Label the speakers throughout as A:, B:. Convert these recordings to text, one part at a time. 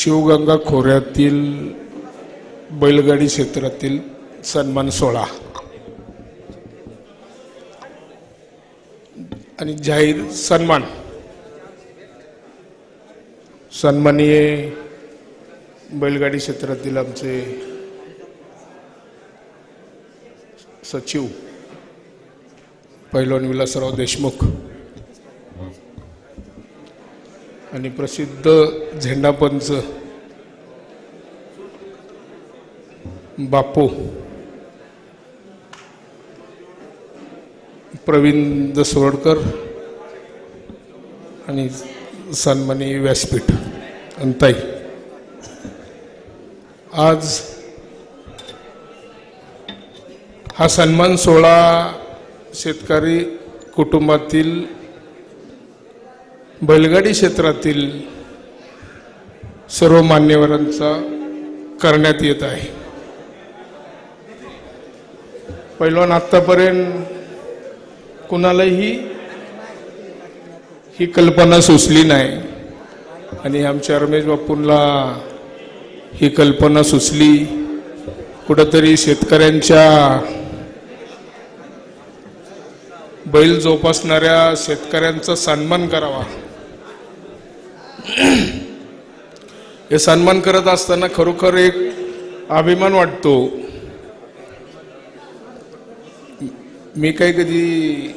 A: शिवगंगा खोऱ्यातील बैलगाडी क्षेत्रातील सन्मान सोहळा. आणि जाहीर सन्मान. सन्माननीय बैलगाडी क्षेत्रातील आमचे सचिव पैलवान विलासराव देशमुख. आणि प्रसिद्ध झेंडापंच बापू. प्रवीण सोडकर आणि सन्मानी व्यासपीठ अंताई. आज हा सन्मान सोहळा शेतकरी कुटुंबातील बैलगाडी क्षेत्रातील सर्व मान्यवरांचा करण्यात येत आहे. पैलवान आत्तापर्यंत कुणालाही ही कल्पना सुचली नाही. आणि आमच्या रमेश बापूंना ही कल्पना सुचली. कुठंतरी शेतकऱ्यांच्या बैल जोपासणाऱ्या शेतकऱ्यांचा सन्मान करावा. हे सन्मान करत असताना खरोखर एक अभिमान वाटतो. मी काही कधी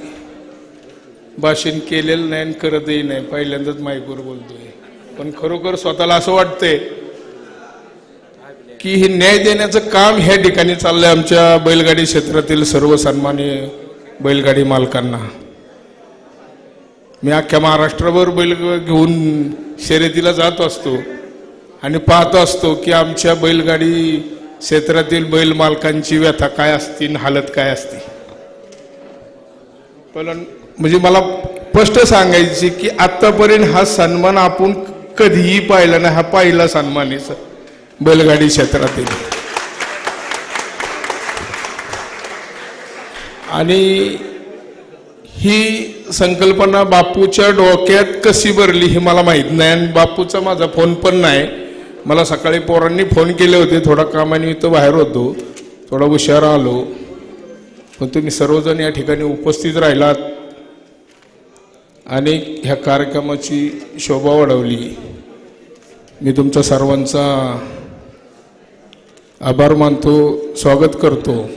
A: भाषण केलेलं नाही आणि करतही नाही. पहिल्यांदाच माईकवर बोलतोय. पण खरोखर स्वतःला असं वाटतंय की हे न्याय देण्याचं काम ह्या ठिकाणी चाललंय आमच्या बैलगाडी क्षेत्रातील सर्व सन्मान्य बैलगाडी मालकांना. मी अख्ख्या महाराष्ट्रभर बैल घेऊन शर्यतीला जात असतो आणि पाहत असतो की आमच्या बैलगाडी क्षेत्रातील बैल मालकांची व्यथा काय असती आणि हालत काय असते. पण म्हणजे मला स्पष्ट सांगायची की आतापर्यंत हा सन्मान आपण कधीही पाहिला नाही. हा पहिला सन्मान आहे सर. बैलगाडी क्षेत्रातील. आणि ही संकल्पना बापूच्या डोक्यात कशी भरली हे मला माहीत नाही आणि बापूचा माझा फोन पण नाही. मला सकाळी पोरांनी फोन केले होते थोडा कामानिमित्त बाहेर होतो थोडा हुशार आलो. पण तुम्ही सर्वजण या ठिकाणी उपस्थित राहिलात आणि ह्या कार्यक्रमाची शोभा वाढवली. मी तुमचा सर्वांचा आभार मानतो स्वागत करतो.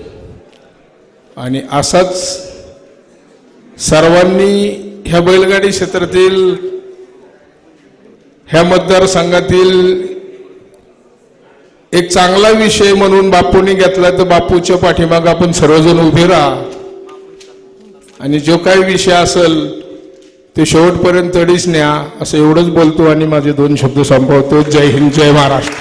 A: आणि असाच सर्वांनी ह्या बैलगाडी क्षेत्रातील ह्या मतदारसंघातील एक चांगला विषय म्हणून बापूंनी घेतला तर बापूच्या पाठीमाग आपण सर्वजण उभे राहा. आणि जो काही विषय असेल ते शेवटपर्यंत तडीच न्या असं एवढंच बोलतो आणि माझे दोन शब्द संपवतो. जय हिंद जय महाराष्ट्र.